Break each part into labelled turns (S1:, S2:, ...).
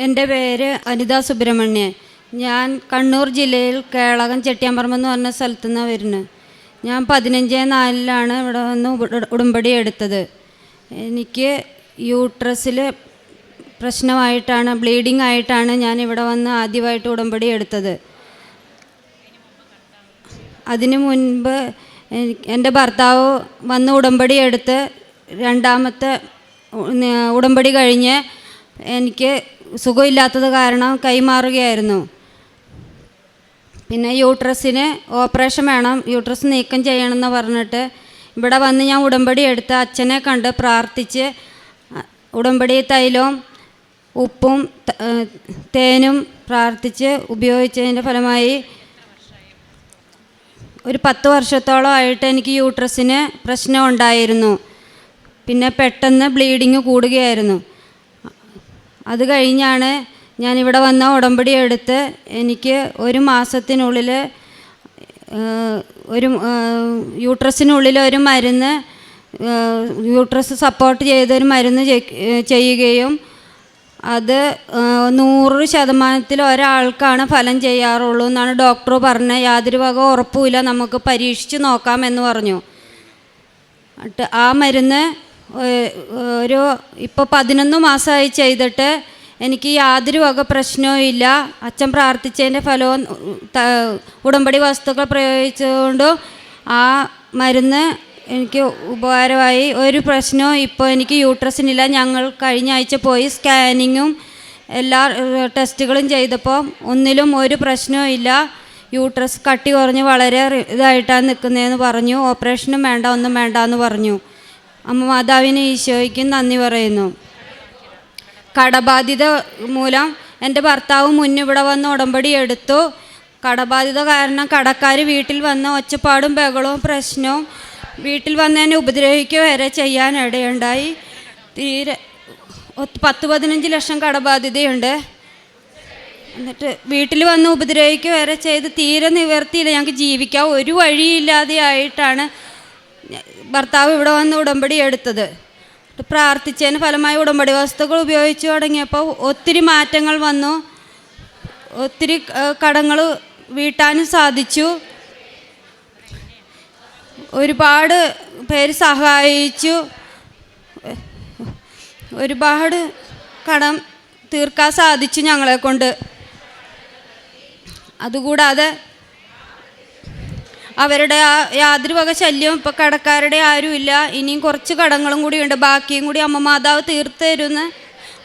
S1: എന്റെ പേര് അനിത സുബ്രഹ്മണ്യൻ. ഞാൻ കണ്ണൂർ ജില്ലയിൽ കേളകം ചെട്ടിയാമ്പറമ്പ് എന്ന് പറഞ്ഞ സ്ഥലത്തു നിന്നാണ് വരുന്നത്. ഞാൻ പതിനഞ്ച് നാലിലാണ് ഇവിടെ വന്ന് ഉട- ഉടമ്പടി എടുത്തത്. എനിക്ക് യൂട്രസിൽ പ്രശ്നമായിട്ടാണ് ബ്ലീഡിംഗ് ആയിട്ടാണ് ഞാൻ ഇവിടെ വന്ന് ആദ്യമായിട്ട് ഉടമ്പടി എടുത്തത്. അതിനു മുൻപ് എന്റെ ഭർത്താവ് വന്ന് ഉടമ്പടി എടുത്ത് രണ്ടാമത്തെ ഉടമ്പടി കഴിഞ്ഞ് എനിക്ക് സുഖമില്ലാത്തത് കാരണം കൈമാറുകയായിരുന്നു. പിന്നെ യൂട്രസിന് ഓപ്പറേഷൻ വേണം യൂട്രസ് നീക്കം ചെയ്യണമെന്ന് പറഞ്ഞിട്ട് ഇവിടെ വന്ന് ഞാൻ ഉടമ്പടി എടുത്ത് അച്ഛനെ കണ്ട് പ്രാർത്ഥിച്ച് ഉടമ്പടി തൈലവും ഉപ്പും തേനും പ്രാർത്ഥിച്ച് ഉപയോഗിച്ചതിന്റെ ഫലമായി ഒരു പത്ത് വർഷത്തോളം ആയിട്ട് എനിക്ക് യൂട്രസിന് പ്രശ്നം ഉണ്ടായിരുന്നു. പിന്നെ പെട്ടെന്ന് ബ്ലീഡിങ് കൂടുകയായിരുന്നു. അത് കഴിഞ്ഞാണ് ഞാനിവിടെ വന്ന ഉടമ്പടി എടുത്ത് എനിക്ക് ഒരു മാസത്തിനുള്ളിൽ ഒരു യൂട്രസിനുള്ളിൽ ഒരു മരുന്ന് യൂട്രസ് സപ്പോർട്ട് ചെയ്തൊരു മരുന്ന് ചെയ്യുകയും അത് നൂറ് ശതമാനത്തിൽ ഒരാൾക്കാണ് ഫലം ചെയ്യാറുള്ളൂ എന്നാണ് ഡോക്ടർ പറഞ്ഞത് യാതൊരു വക ഉറപ്പുമില്ല. നമുക്ക് പരീക്ഷിച്ച് നോക്കാമെന്ന് പറഞ്ഞു. ആ മരുന്ന് ഒരു ഇപ്പോൾ പതിനൊന്ന് മാസമായി ചെയ്തിട്ട് എനിക്ക് യാതൊരു വക പ്രശ്നവും ഇല്ല. അച്ഛൻ പ്രാർത്ഥിച്ചതിന്റെ ഫലവും ഉടമ്പടി വസ്തുക്കൾ പ്രയോഗിച്ചുകൊണ്ടും ആ മരുന്ന് എനിക്ക് ഉപകാരമായി. ഒരു പ്രശ്നവും ഇപ്പോൾ എനിക്ക് യൂട്രസിനില്ല ഞങ്ങൾ കഴിഞ്ഞ ആഴ്ച പോയി സ്കാനിങ്ങും എല്ലാ ടെസ്റ്റുകളും ചെയ്തപ്പോൾ ഒന്നിലും ഒരു പ്രശ്നവും ഇല്ല. യൂട്രസ് കട്ടി കുറഞ്ഞ് വളരെ ഇതായിട്ടാണ് നിൽക്കുന്നതെന്ന് പറഞ്ഞു. ഓപ്പറേഷനും വേണ്ട ഒന്നും വേണ്ട എന്ന് പറഞ്ഞു. അമ്മ മാതാവിനെ ഈശോയ്ക്കും നന്ദി പറയുന്നു. കടബാധ്യത മൂലം എന്റെ ഭർത്താവ് മുന്നിവിടെ വന്ന് ഉടമ്പടി എടുത്തു. കടബാധ്യത കാരണം കടക്കാർ വീട്ടിൽ വന്ന് ഒച്ചപ്പാടും ബഹളവും പ്രശ്നവും വീട്ടിൽ വന്ന് എന്നെ ഉപദ്രവിക്കുക വരെ ചെയ്യാൻ ഇടയുണ്ടായി. തീരെ പത്ത് പതിനഞ്ച് ലക്ഷം കടബാധ്യതയുണ്ട്. എന്നിട്ട് വീട്ടിൽ വന്ന് ഉപദ്രവിക്കുക വരെ ചെയ്ത് തീരെ നിവർത്തിയില്ല. ഞങ്ങൾക്ക് ജീവിക്കാൻ ഒരു വഴിയില്ലാതെ ആയിട്ടാണ് ഭർത്താവ് ഇവിടെ വന്ന് ഉടമ്പടി എടുത്തത്. പ്രാർത്ഥിച്ചതിന് ഫലമായി ഉടമ്പടി വസ്തുക്കൾ ഉപയോഗിച്ച് തുടങ്ങിയപ്പോൾ ഒത്തിരി മാറ്റങ്ങൾ വന്നു. ഒത്തിരി കടങ്ങൾ വീട്ടാനും സാധിച്ചു. ഒരുപാട് പേര് സഹായിച്ചു. ഒരുപാട് കടം തീർക്കാൻ സാധിച്ചു ഞങ്ങളെ കൊണ്ട്. അതുകൂടാതെ അവരുടെ ആ യാതൊരു വക ശല്യവും ഇപ്പം കടക്കാരുടെ ആരുമില്ല ഇനിയും കുറച്ച് കടങ്ങളും കൂടി ഉണ്ട്. ബാക്കിയും കൂടി അമ്മ മാതാവ് തീർത്ത് തരുമെന്ന്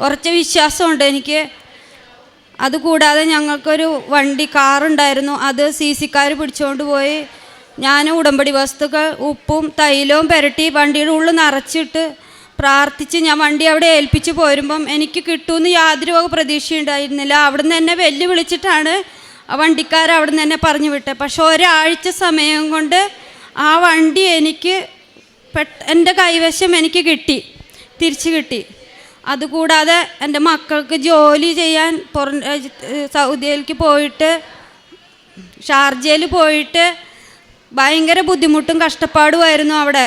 S1: ഉറച്ച വിശ്വാസമുണ്ട് എനിക്ക്. അതുകൂടാതെ ഞങ്ങൾക്കൊരു വണ്ടി കാറുണ്ടായിരുന്നു അത് സി സിക്കാർ പിടിച്ചുകൊണ്ട് പോയി. ഞാൻ ഉടമ്പടി വസ്തുക്കൾ ഉപ്പും തൈലവും പുരട്ടി വണ്ടിയുടെ ഉള്ളിൽ നിറച്ചിട്ട് പ്രാർത്ഥിച്ച് ഞാൻ വണ്ടി അവിടെ ഏൽപ്പിച്ച് പോരുമ്പം എനിക്ക് കിട്ടുമെന്ന് യാതൊരു വക പ്രതീക്ഷയുണ്ടായിരുന്നില്ല. അവിടുന്ന് എന്നെ വെല്ലുവിളിച്ചിട്ടാണ് ആ വണ്ടിക്കാർ നിന്ന് തന്നെ പറഞ്ഞു വിട്ടെ. പക്ഷെ ഒരാഴ്ച സമയം കൊണ്ട് ആ വണ്ടി എനിക്ക് പെട്ട എന്റെ കൈവശം എനിക്ക് കിട്ടി. തിരിച്ചു കിട്ടി. അതുകൂടാതെ എന്റെ മക്കൾക്ക് ജോലി ചെയ്യാൻ പുറം സൗദിയിലേക്ക് പോയിട്ട് ഷാർജയിൽ പോയിട്ട് ഭയങ്കര ബുദ്ധിമുട്ടും കഷ്ടപ്പാടുമായിരുന്നു അവിടെ.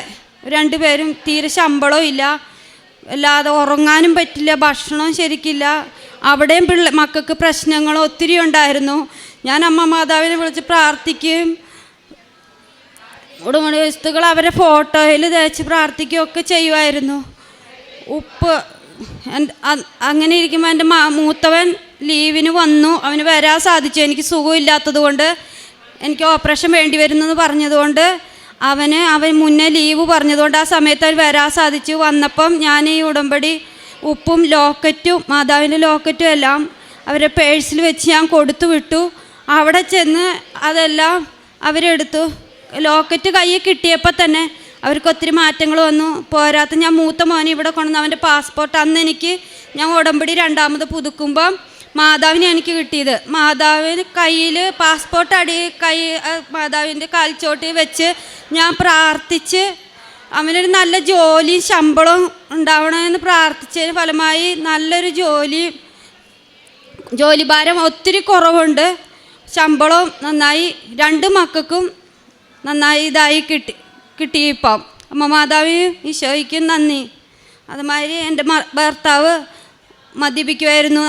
S1: രണ്ടുപേരും തീരെ ശമ്പളവും ഇല്ല. അല്ലാതെ ഉറങ്ങാനും പറ്റില്ല ഭക്ഷണവും ശരിക്കില്ല. അവിടെയും പിള്ള മക്കൾക്ക് പ്രശ്നങ്ങൾ ഒത്തിരി ഉണ്ടായിരുന്നു. ഞാൻ അമ്മ മാതാവിനെ വിളിച്ച് പ്രാർത്ഥിക്കുകയും ഉടമണി വസ്തുക്കൾ അവരെ ഫോട്ടോയിൽ തേച്ച് പ്രാർത്ഥിക്കുകയൊക്കെ ചെയ്യുമായിരുന്നു. ഉപ്പ് അങ്ങനെ ഇരിക്കുമ്പോൾ എന്റെ മാ മൂത്തവൻ ലീവിന് വന്നു. അവന് വരാൻ സാധിച്ചു. എനിക്ക് സുഖമില്ലാത്തത് കൊണ്ട് എനിക്ക് ഓപ്പറേഷൻ വേണ്ടി വരുന്നെന്ന് പറഞ്ഞതുകൊണ്ട് അവന് അവൻ മുന്നേ ലീവ് പറഞ്ഞതുകൊണ്ട് ആ സമയത്ത് അവൻ വരാൻ സാധിച്ചു. വന്നപ്പം ഞാൻ ഈ ഉടമ്പടി ഉപ്പും ലോക്കറ്റും മാതാവിന്റെ ലോക്കറ്റും എല്ലാം അവരെ പേഴ്സിൽ വെച്ച് ഞാൻ കൊടുത്തു വിട്ടു. അവിടെ ചെന്ന് അതെല്ലാം അവരെടുത്തു. ലോക്കറ്റ് കയ്യിൽ കിട്ടിയപ്പോൾ തന്നെ അവർക്ക് ഒത്തിരി മാറ്റങ്ങൾ വന്നു. പോരാത്ത ഞാൻ മൂത്ത മോനെ ഇവിടെ കൊണ്ടുവന്ന് അവന്റെ പാസ്പോർട്ട് അന്ന് എനിക്ക് ഞാൻ ഉടമ്പടി രണ്ടാമത് പുതുക്കുമ്പം മാതാവിനെ എനിക്ക് കിട്ടിയത്. മാതാവിന് കയ്യിൽ പാസ്പോർട്ട് അടി കൈ മാതാവിന്റെ കാൽച്ചോട്ടി വെച്ച് ഞാൻ പ്രാർത്ഥിച്ച് അവനൊരു നല്ല ജോലിയും ശമ്പളവും ഉണ്ടാവണമെന്ന് പ്രാർത്ഥിച്ചതിന് ഫലമായി നല്ലൊരു ജോലി ജോലിഭാരം ഒത്തിരി കുറവുണ്ട്. ശമ്പളവും നന്നായി രണ്ട് മക്കൾക്കും നന്നായി ഇതായി കിട്ടി കിട്ടിയിപ്പം അമ്മ മാതാവ് ഈശോയ്ക്കും നന്ദി. അതുമാതിരി എന്റെ ഭർത്താവ് മദ്യപിക്കുമായിരുന്നു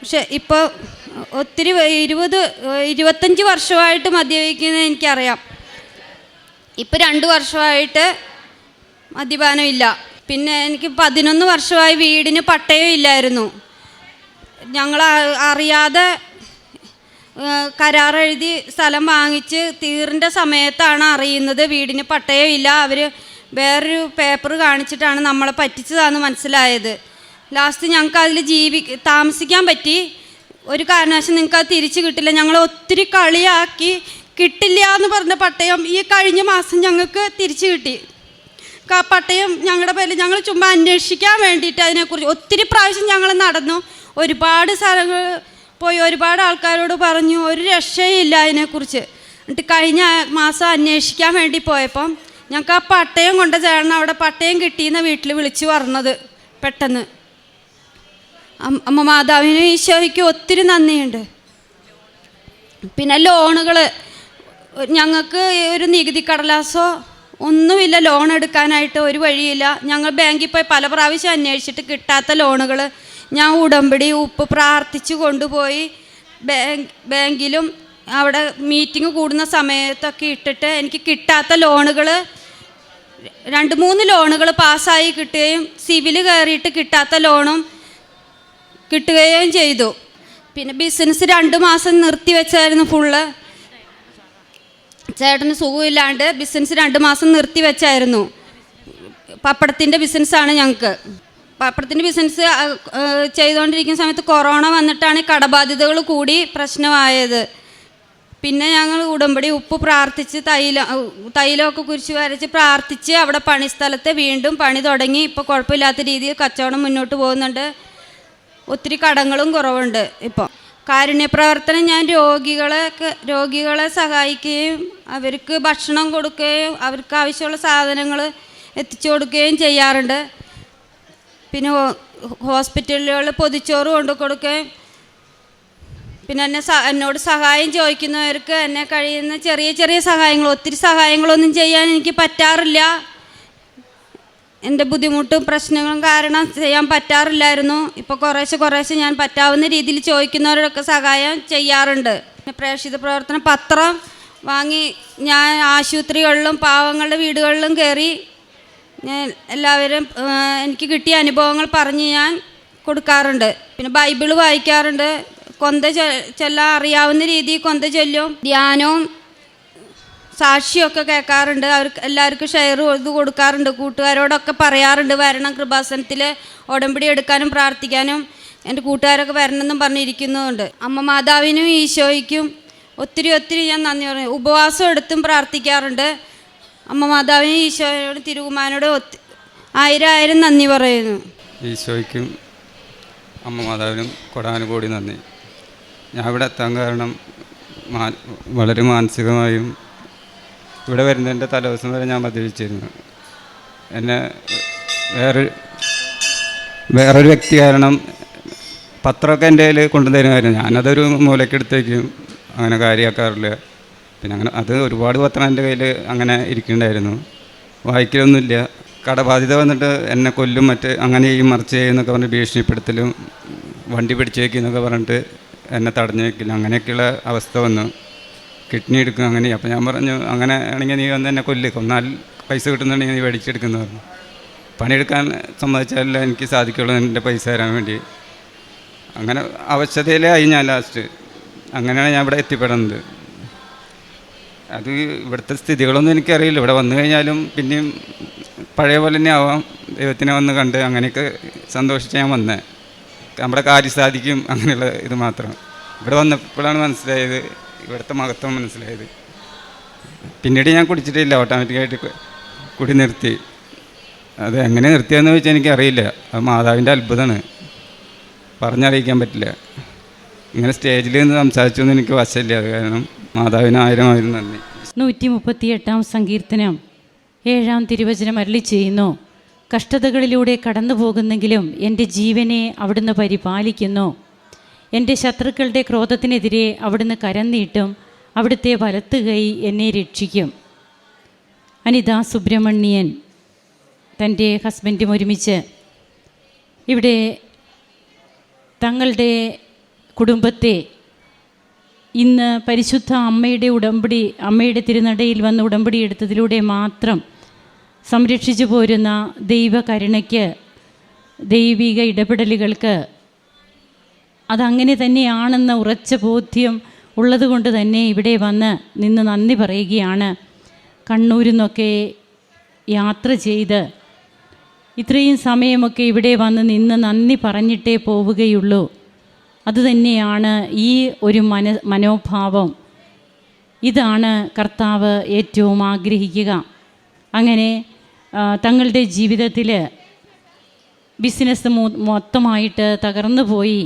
S1: പക്ഷെ ഇപ്പോൾ ഒത്തിരി ഇരുപത് ഇരുപത്തഞ്ച് വർഷമായിട്ട് മദ്യപിക്കുന്നത് എനിക്കറിയാം. ഇപ്പം രണ്ട് വർഷമായിട്ട് മദ്യപാനമില്ല. പിന്നെ എനിക്ക് പതിനൊന്ന് വർഷമായി വീടിന് പട്ടയം ഇല്ലായിരുന്നു. ഞങ്ങൾ അറിയാതെ കരാർ കരാറെഴുതി സ്ഥലം വാങ്ങിച്ച് തീറിന്റെ സമയത്താണ് അറിയുന്നത് വീടിന് പട്ടയം ഇല്ല. അവർ വേറൊരു പേപ്പർ കാണിച്ചിട്ടാണ് നമ്മളെ പറ്റിച്ചതാണെന്ന് മനസ്സിലായത്. ലാസ്റ്റ് ഞങ്ങൾക്ക് അതിൽ ജീവി താമസിക്കാൻ പറ്റി. ഒരു കാരണവശം നിങ്ങൾക്ക് അത് തിരിച്ചു കിട്ടില്ല. ഞങ്ങൾ ഒത്തിരി കളിയാക്കി കിട്ടില്ല എന്ന് പറഞ്ഞ പട്ടയം ഈ കഴിഞ്ഞ മാസം ഞങ്ങൾക്ക് തിരിച്ചു കിട്ടി. പട്ടയം ഞങ്ങളുടെ പേരിൽ ഞങ്ങൾ ചുമ്മാ അന്വേഷിക്കാൻ വേണ്ടിയിട്ട് അതിനെക്കുറിച്ച് ഒത്തിരി പ്രാവശ്യം ഞങ്ങൾ നടന്നു. ഒരുപാട് സ്ഥലങ്ങൾ പോയി ഒരുപാട് ആൾക്കാരോട് പറഞ്ഞു ഒരു രക്ഷയില്ല അതിനെക്കുറിച്ച്. എന്നിട്ട് കഴിഞ്ഞ മാസം അന്വേഷിക്കാൻ വേണ്ടി പോയപ്പം ഞങ്ങൾക്ക് ആ പട്ടയം കൊണ്ട് ചേർന്ന് അവിടെ പട്ടയം കിട്ടിയെന്ന വീട്ടിൽ വിളിച്ചു പറഞ്ഞത് പെട്ടെന്ന്. അമ്മ മാതാവിനും ഈശോയ്ക്കും ഒത്തിരി നന്ദിയുണ്ട്. പിന്നെ ലോണുകൾ ഞങ്ങൾക്ക് ഒരു നികുതി കടലാസോ ഒന്നുമില്ല ലോൺ എടുക്കാനായിട്ട് ഒരു വഴിയില്ല. ഞങ്ങൾ ബാങ്കിൽ പോയി പല പ്രാവശ്യം അന്വേഷിച്ചിട്ട് കിട്ടാത്ത ലോണുകൾ ഞാൻ ഉടമ്പടി ഉപ്പ് പ്രാർത്ഥിച്ചു കൊണ്ടുപോയി. ബാങ്ക് ബാങ്കിലും അവിടെ മീറ്റിംഗ് കൂടുന്ന സമയത്തൊക്കെ ഇട്ടിട്ട് എനിക്ക് കിട്ടാത്ത ലോണുകൾ രണ്ട് മൂന്ന് ലോണുകൾ പാസ്സായി കിട്ടുകയും സിവിൽ കയറിയിട്ട് കിട്ടാത്ത ലോണും കിട്ടുകയും ചെയ്തു. പിന്നെ ബിസിനസ് രണ്ട് മാസം നിർത്തി വെച്ചായിരുന്നു ഫുള്ള്. ചേട്ടന് സുഖമില്ലാണ്ട് ബിസിനസ് രണ്ട് മാസം നിർത്തി വെച്ചായിരുന്നു. പപ്പടത്തിന്റെ ബിസിനസ്സാണ് ഞങ്ങൾക്ക് പപ്പടത്തിന്റെ ബിസിനസ് ചെയ്തുകൊണ്ടിരിക്കുന്ന സമയത്ത് കൊറോണ വന്നിട്ടാണ് കടബാധ്യതകൾ കൂടി പ്രശ്നമായത്. പിന്നെ ഞങ്ങൾ ഉടമ്പടി ഉപ്പ് പ്രാർത്ഥിച്ച് തൈലം തൈലമൊക്കെ കുരിശ് വരച്ച് പ്രാർത്ഥിച്ച് അവിടെ പണിസ്ഥലത്ത് വീണ്ടും പണി തുടങ്ങി. ഇപ്പോൾ കുഴപ്പമില്ലാത്ത രീതിയിൽ കച്ചവടം മുന്നോട്ട് പോകുന്നുണ്ട്. ഒത്തിരി കടങ്ങളും കുറവുണ്ട് ഇപ്പോൾ കാരുണ്യപ്രവർത്തനം ഞാൻ രോഗികളെ രോഗികളെ സഹായിക്കുകയും അവർക്ക് ഭക്ഷണം കൊടുക്കുകയും അവർക്ക് ആവശ്യമുള്ള സാധനങ്ങൾ എത്തിച്ചു കൊടുക്കുകയും ചെയ്യാറുണ്ട്. പിന്നെ ഹോസ്പിറ്റലുകളിൽ പൊതിച്ചോറ് കൊണ്ടു കൊടുക്കുകയും പിന്നെ എന്നെ എന്നോട് സഹായം ചോദിക്കുന്നവർക്ക് എന്നെ കഴിയുന്ന ചെറിയ ചെറിയ സഹായങ്ങൾ ഒത്തിരി സഹായങ്ങളൊന്നും ചെയ്യാൻ എനിക്ക് പറ്റാറില്ല. എന്റെ ബുദ്ധിമുട്ടും പ്രശ്നങ്ങളും കാരണം ചെയ്യാൻ പറ്റാറില്ലായിരുന്നു. ഇപ്പോൾ കുറേശ്ശെ കുറേശ്ശെ ഞാൻ പറ്റാവുന്ന രീതിയിൽ ചോദിക്കുന്നവരോടൊക്കെ സഹായം ചെയ്യാറുണ്ട്. പ്രേക്ഷിത പ്രവർത്തന പത്രം വാങ്ങി ഞാൻ ആശുപത്രികളിലും പാവങ്ങളുടെ വീടുകളിലും കയറി ഞാൻ എല്ലാവരും എനിക്ക് കിട്ടിയ അനുഭവങ്ങൾ പറഞ്ഞ് ഞാൻ കൊടുക്കാറുണ്ട്. പിന്നെ ബൈബിൾ വായിക്കാറുണ്ട്. കൊന്ത ചൊല്ല അറിയാവുന്ന രീതിയിൽ കൊന്ത ചൊല്ലും. ധ്യാനവും സാക്ഷിയൊക്കെ കേൾക്കാറുണ്ട്. അവർക്ക് എല്ലാവർക്കും ഷെയർ ഇത് കൊടുക്കാറുണ്ട്. കൂട്ടുകാരോടൊക്കെ പറയാറുണ്ട് വരണം കൃപാസനത്തിൽ ഉടമ്പടി എടുക്കാനും പ്രാർത്ഥിക്കാനും എന്റെ കൂട്ടുകാരൊക്കെ വരണമെന്നും പറഞ്ഞിരിക്കുന്നുണ്ട്. അമ്മ മാതാവിനും ഈശോയ്ക്കും ഒത്തിരി ഒത്തിരി ഞാൻ നന്ദി പറഞ്ഞു ഉപവാസം എടുത്തും പ്രാർത്ഥിക്കാറുണ്ട്. അമ്മ മാതാവിനും ഈശോയോടും തിരുകുമാരനോടും ഒത്തി ആയിരം ആയിരം നന്ദി പറയുന്നു.
S2: ഈശോയ്ക്കും അമ്മ മാതാവിനും കൊടാനുകൂടി നന്ദി. ഞാൻ ഇവിടെ എത്താൻ കാരണം വളരെ മാനസികമായും ഇവിടെ വരുന്നതിന്റെ തലേദിവസം വരെ ഞാൻ മദ്യപിച്ചിരുന്നു. എന്നെ വേറെ വേറൊരു വ്യക്തി കാരണം പത്രമൊക്കെ എന്റെ കയ്യിൽ കൊണ്ടുതരുമായിരുന്നു ഞാനതൊരു മൂലക്കെടുത്തേക്കും അങ്ങനെ കാര്യമാക്കാറില്ല. പിന്നെ അങ്ങനെ അത് ഒരുപാട് പത്രം എന്റെ കയ്യിൽ അങ്ങനെ ഇരിക്കുന്നുണ്ടായിരുന്നു. വായിക്കലൊന്നുമില്ല. കടബാധ്യത വന്നിട്ട് എന്നെ കൊല്ലും മറ്റ് അങ്ങനെ ചെയ്യും മറിച്ച് ചെയ്യും എന്നൊക്കെ പറഞ്ഞ് ഭീഷണിപ്പെടുത്തലും വണ്ടി പിടിച്ചു വയ്ക്കുന്നൊക്കെ പറഞ്ഞിട്ട് എന്നെ തടഞ്ഞു വയ്ക്കില്ല അങ്ങനെയൊക്കെയുള്ള അവസ്ഥ വന്നു. കിഡ്നി എടുക്കും അങ്ങനെ. അപ്പോൾ ഞാൻ പറഞ്ഞു അങ്ങനെ ആണെങ്കിൽ നീ വന്ന് എന്നെ കൊല്ല്. കൊന്നാൽ പൈസ കിട്ടുന്നുണ്ടെങ്കിൽ നീ മേടിച്ചെടുക്കുന്നു പറഞ്ഞു. പണിയെടുക്കാൻ സമ്മതിച്ചാലല്ല എനിക്ക് സാധിക്കുള്ളൂ എന്റെ പൈസ തരാൻ വേണ്ടി. അങ്ങനെ അവശതയിലായി ഞാൻ ലാസ്റ്റ് അങ്ങനെയാണ് ഞാൻ ഇവിടെ എത്തിപ്പെടുന്നത്. അത് ഇവിടുത്തെ സ്ഥിതികളൊന്നും എനിക്കറിയില്ല. ഇവിടെ വന്നു കഴിഞ്ഞാലും പിന്നെയും പഴയ പോലെ തന്നെ ആവാം. ദൈവത്തിനെ വന്ന് കണ്ട് അങ്ങനെയൊക്കെ സന്തോഷിച്ച് ഞാൻ വന്നേ. നമ്മുടെ കാര്യം സാധിക്കും അങ്ങനെയുള്ള ഇത് മാത്രം. ഇവിടെ വന്നപ്പോഴാണ് മനസ്സിലായത് ഇവിടുത്തെ മഹത്വം മനസ്സിലായത്. പിന്നീട് ഞാൻ കുടിച്ചിട്ടില്ല ഓട്ടോമാറ്റിക്കായിട്ട് കുടി നിർത്തി. അത് എങ്ങനെ നിർത്തിയെന്ന് ചോദിച്ചാൽ എനിക്കറിയില്ല. അത് മാതാവിന്റെ അത്ഭുതമാണ് പറഞ്ഞറിയിക്കാൻ പറ്റില്ല. ഇങ്ങനെ സ്റ്റേജിൽ നിന്ന് സംസാരിച്ചു എന്ന് എനിക്ക് വശമില്ല. അത് കാരണം മാതാവിന് ആയിരം ആയിരം നന്ദി.
S3: നൂറ്റി മുപ്പത്തി എട്ടാം സങ്കീർത്തനം ഏഴാം തിരുവചനം അരളി ചെയ്യുന്നു. കഷ്ടതകളിലൂടെ കടന്നു പോകുന്നെങ്കിലും എന്റെ ജീവനെ അവിടുന്ന് പരിപാലിക്കുന്നു. എന്റെ ശത്രുക്കളുടെ ക്രോധത്തിനെതിരെ അവിടുന്ന് കരം നീട്ടും അവിടുത്തെ വലത്തുകൈ എന്നെ രക്ഷിക്കും. അനിത സുബ്രഹ്മണ്യൻ തന്റെ ഹസ്ബൻഡും ഒരുമിച്ച് ഇവിടെ തങ്ങളുടെ കുടുംബത്തെ ഇന്ന് പരിശുദ്ധ അമ്മയുടെ ഉടമ്പടി അമ്മയുടെ തിരുനടയിൽ വന്ന് ഉടമ്പടി എടുത്തതിലൂടെ മാത്രം സംരക്ഷിച്ചു പോരുന്ന ദൈവകരുണയ്ക്ക് ദൈവിക ഇടപെടലുകൾക്ക് അതങ്ങനെ തന്നെയാണെന്ന ഉറച്ച ബോധ്യം ഉള്ളതുകൊണ്ട് തന്നെ ഇവിടെ വന്ന് നിന്ന് നന്ദി പറയുകയാണ്. കണ്ണൂരിൽ നിന്നൊക്കെ യാത്ര ചെയ്ത് ഇത്രയും സമയമൊക്കെ ഇവിടെ വന്ന് നിന്ന് നന്ദി പറഞ്ഞിട്ടേ പോവുകയുള്ളൂ. അതുതന്നെയാണ് ഈ ഒരു മന മനോഭാവം. ഇതാണ് കർത്താവ് ഏറ്റവും ആഗ്രഹിക്കുക. അങ്ങനെ തങ്ങളുടെ ജീവിതത്തിൽ ബിസിനസ് മൊത്തമായിട്ട് തകർന്നു പോയി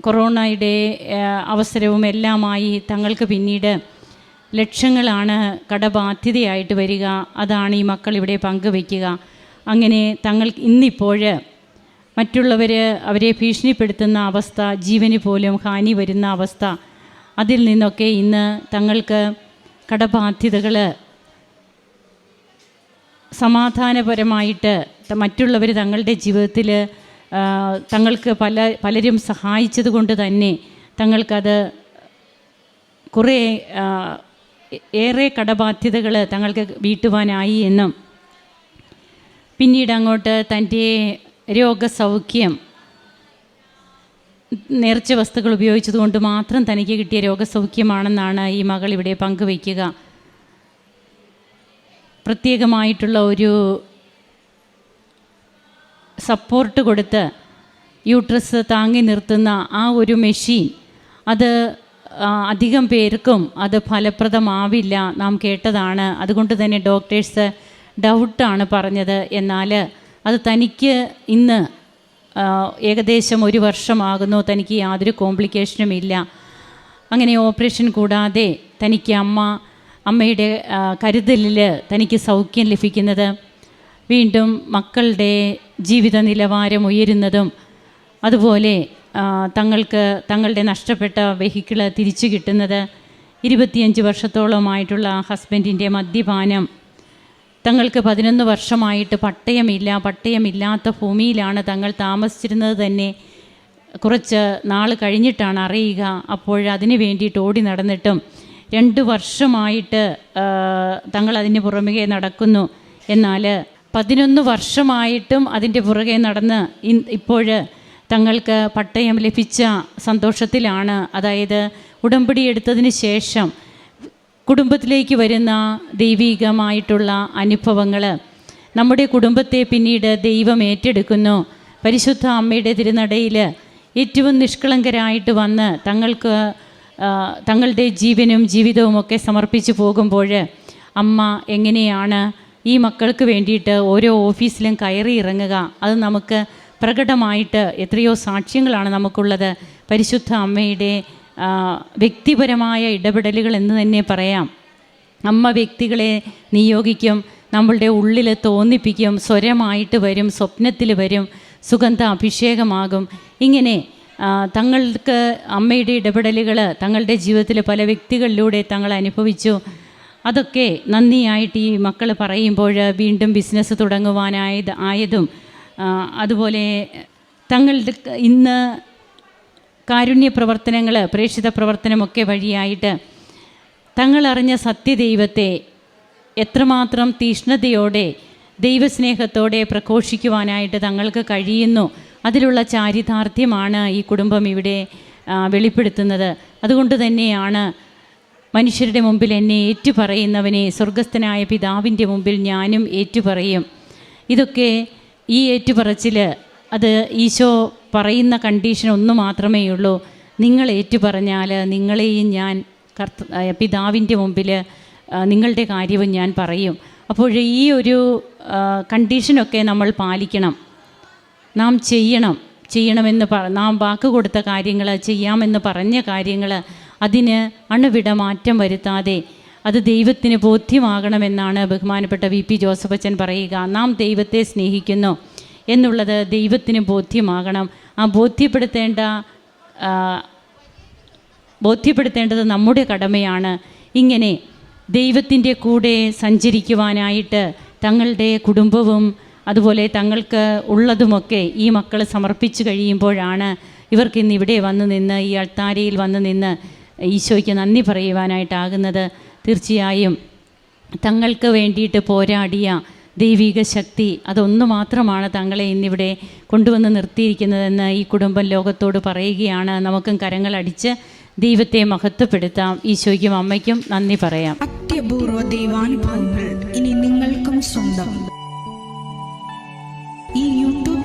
S3: കൊറോണയുടെ അവസരവും എല്ലാമായി തങ്ങൾക്ക് പിന്നീട് ലക്ഷങ്ങളാണ് കടബാധ്യതയായിട്ട് വരിക. അതാണ് ഈ മക്കൾ ഇവിടെ പങ്കുവയ്ക്കുക. അങ്ങനെ തങ്ങൾ ഇന്നിപ്പോൾ മറ്റുള്ളവർ അവരെ ഭീഷണിപ്പെടുത്തുന്ന അവസ്ഥ ജീവന് പോലും ഹാനി വരുന്ന അവസ്ഥ അതിൽ നിന്നൊക്കെ ഇന്ന് തങ്ങൾക്ക് കടബാധ്യതകൾ സമാധാനപരമായിട്ട് മറ്റുള്ളവർ തങ്ങളുടെ ജീവിതത്തിൽ തങ്ങൾക്ക് പല പലരും സഹായിച്ചത് കൊണ്ട് തന്നെ തങ്ങൾക്കത് കുറേ ഏറെ കടബാധ്യതകൾ തങ്ങൾക്ക് വീട്ടുവാനായി എന്നും പിന്നീട് അങ്ങോട്ട് തന്റെ രോഗസൗഖ്യം നേർച്ച വസ്തുക്കൾ ഉപയോഗിച്ചതുകൊണ്ട് മാത്രം തനിക്ക് കിട്ടിയ രോഗസൗഖ്യമാണെന്നാണ് ഈ മകൾ ഇവിടെ പങ്കുവയ്ക്കുക. പ്രത്യേകമായിട്ടുള്ള ഒരു സപ്പോർട്ട് കൊടുത്ത് യൂട്രസ് താങ്ങി നിർത്തുന്ന ആ ഒരു മെഷീൻ അത് അധികം പേർക്കും അത് ഫലപ്രദമാവില്ല നാം കേട്ടതാണ്. അതുകൊണ്ട് തന്നെ ഡോക്ടേഴ്സ് ഡൗട്ടാണ് പറഞ്ഞത്. എന്നാൽ അത് തനിക്ക് ഇന്ന് ഏകദേശം ഒരു വർഷമാകുന്നു. തനിക്ക് യാതൊരു കോംപ്ലിക്കേഷനും ഇല്ല. അങ്ങനെ ഓപ്പറേഷൻ കൂടാതെ തനിക്ക് അമ്മ അമ്മയുടെ കരുതലിൽ തനിക്ക് സൗഖ്യം ലഭിക്കുന്നത്. വീണ്ടും മക്കളുടെ ജീവിത നിലവാരം ഉയരുന്നതും അതുപോലെ തങ്ങൾക്ക് തങ്ങളുടെ നഷ്ടപ്പെട്ട വെഹിക്കിൾ തിരിച്ചു കിട്ടുന്നത് ഇരുപത്തിയഞ്ച് വർഷത്തോളമായിട്ടുള്ള ഹസ്ബൻഡിന്റെ മദ്യപാനം. തങ്ങൾക്ക് പതിനൊന്ന് വർഷമായിട്ട് പട്ടയമില്ല പട്ടയമില്ലാത്ത ഭൂമിയിലാണ് തങ്ങൾ താമസിച്ചിരുന്നത് തന്നെ. കുറച്ച് നാൾ കഴിഞ്ഞിട്ടാണ് അറിയുക. അപ്പോൾ അതിന് വേണ്ടിയിട്ട് ഓടി നടന്നിട്ടും രണ്ട് വർഷമായിട്ട് തങ്ങൾ അതിന് പുറമേ നടക്കുന്നു. എന്നാൽ പതിനൊന്ന് വർഷമായിട്ടും അതിന്റെ പുറകെ നടന്ന് ഇപ്പോൾ തങ്ങൾക്ക് പട്ടയം ലഭിച്ച സന്തോഷത്തിലാണ്. അതായത് ഉടമ്പടി എടുത്തതിന് ശേഷം കുടുംബത്തിലേക്ക് വരുന്ന ദൈവികമായിട്ടുള്ള അനുഭവങ്ങൾ നമ്മുടെ കുടുംബത്തെ പിന്നീട് ദൈവം ഏറ്റെടുക്കുന്നു. പരിശുദ്ധ അമ്മയുടെ തിരുനടയിൽ ഏറ്റവും നിഷ്കളങ്കരായിട്ട് വന്ന് തങ്ങൾക്ക് തങ്ങളുടെ ജീവനും ജീവിതവും ഒക്കെ സമർപ്പിച്ചു പോകുമ്പോൾ അമ്മ എങ്ങനെയാണ് ഈ മക്കൾക്ക് വേണ്ടിയിട്ട് ഓരോ ഓഫീസിലും കയറി ഇറങ്ങുക. അത് നമുക്ക് പ്രകടമായിട്ട് എത്രയോ സാക്ഷ്യങ്ങളാണ് നമുക്കുള്ളത്. പരിശുദ്ധ അമ്മയുടെ വ്യക്തിപരമായ ഇടപെടലുകൾ എന്ന് തന്നെ പറയാം. അമ്മ വ്യക്തികളെ നിയോഗിക്കും നമ്മളുടെ ഉള്ളിൽ തോന്നിപ്പിക്കും സ്വരമായിട്ട് വരും സ്വപ്നത്തിൽ വരും സുഗന്ധ അഭിഷേകമാകും. ഇങ്ങനെ തങ്ങൾക്ക് അമ്മയുടെ ഇടപെടലുകൾ തങ്ങളുടെ ജീവിതത്തിൽ പല വ്യക്തികളിലൂടെ തങ്ങൾ അനുഭവിച്ചു. അതൊക്കെ നന്ദിയായിട്ട് ഈ മക്കൾ പറയുമ്പോൾ വീണ്ടും ബിസിനസ് തുടങ്ങുവാനായത് ആയതും അതുപോലെ തങ്ങളുടെ ഇന്ന് കാരുണ്യ പ്രവർത്തനങ്ങൾ പ്രേക്ഷിത പ്രവർത്തനമൊക്കെ വഴിയായിട്ട് തങ്ങളറിഞ്ഞ സത്യദൈവത്തെ എത്രമാത്രം തീഷ്ണതയോടെ ദൈവസ്നേഹത്തോടെ പ്രഘോഷിക്കുവാനായിട്ട് തങ്ങൾക്ക് കഴിയുന്നു. അതിലുള്ള ചാരിതാർത്ഥ്യമാണ് ഈ കുടുംബം ഇവിടെ വെളിപ്പെടുത്തുന്നത്. അതുകൊണ്ട് തന്നെയാണ് മനുഷ്യരുടെ മുമ്പിൽ എന്നെ ഏറ്റുപറയുന്നവനെ സ്വർഗസ്ഥനായ പിതാവിന്റെ മുമ്പിൽ ഞാനും ഏറ്റുപറയും. ഇതൊക്കെ ഈ ഏറ്റുപറച്ചിൽ അത് ഈശോ പറയുന്ന കണ്ടീഷൻ ഒന്ന് മാത്രമേ ഉള്ളൂ. നിങ്ങൾ ഏറ്റുപറഞ്ഞാൽ നിങ്ങളെയും ഞാൻ കർത്ത പിതാവിന്റെ മുമ്പിൽ നിങ്ങളുടെ കാര്യവും ഞാൻ പറയും. അപ്പോൾ ഈ ഒരു കണ്ടീഷനൊക്കെ നമ്മൾ പാലിക്കണം. നാം ചെയ്യണം. ചെയ്യണമെന്ന് പ നാം വാക്ക് കൊടുത്ത കാര്യങ്ങൾ ചെയ്യാമെന്ന് പറഞ്ഞ കാര്യങ്ങൾ അതിന് അണുവിട മാറ്റം വരുത്താതെ അത് ദൈവത്തിന് ബോധ്യമാകണമെന്നാണ് ബഹുമാനപ്പെട്ട വി പി ജോസഫ് അച്ഛൻ പറയുക. നാം ദൈവത്തെ സ്നേഹിക്കുന്നു എന്നുള്ളത് ദൈവത്തിന് ബോധ്യമാകണം. ആ ബോധ്യപ്പെടുത്തേണ്ട ബോധ്യപ്പെടുത്തേണ്ടത് നമ്മുടെ കടമയാണ്. ഇങ്ങനെ ദൈവത്തിന്റെ കൂടെ സഞ്ചരിക്കുവാനായിട്ട് തങ്ങളുടെ കുടുംബവും അതുപോലെ തങ്ങൾക്ക് ഉള്ളതുമൊക്കെ ഈ മക്കൾ സമർപ്പിച്ചു കഴിയുമ്പോഴാണ് ഇവർക്ക് ഇന്ന് ഇവിടെ വന്ന് നിന്ന് ഈ അൾത്താരയിൽ വന്ന് നിന്ന് ഈശോയ്ക്ക് നന്ദി പറയുവാനായിട്ടാകുന്നത് തീർച്ചയായും. തങ്ങൾക്ക് വേണ്ടിയിട്ട് പോരാടിയ ദൈവിക ശക്തി അതൊന്നു മാത്രമാണ് തങ്ങളെ ഇന്നിവിടെ കൊണ്ടുവന്ന് നിർത്തിയിരിക്കുന്നതെന്ന് ഈ കുടുംബം ലോകത്തോട് പറയുകയാണ്. നമുക്കും കരങ്ങളടിച്ച് ദൈവത്തെ മഹത്വപ്പെടുത്താം. ഈശോയ്ക്കും അമ്മയ്ക്കും നന്ദി പറയാം.
S4: അത്യപൂർവ ദൈവാനുഭവങ്ങൾ ഇനി നിങ്ങൾക്കും സ്വന്തം.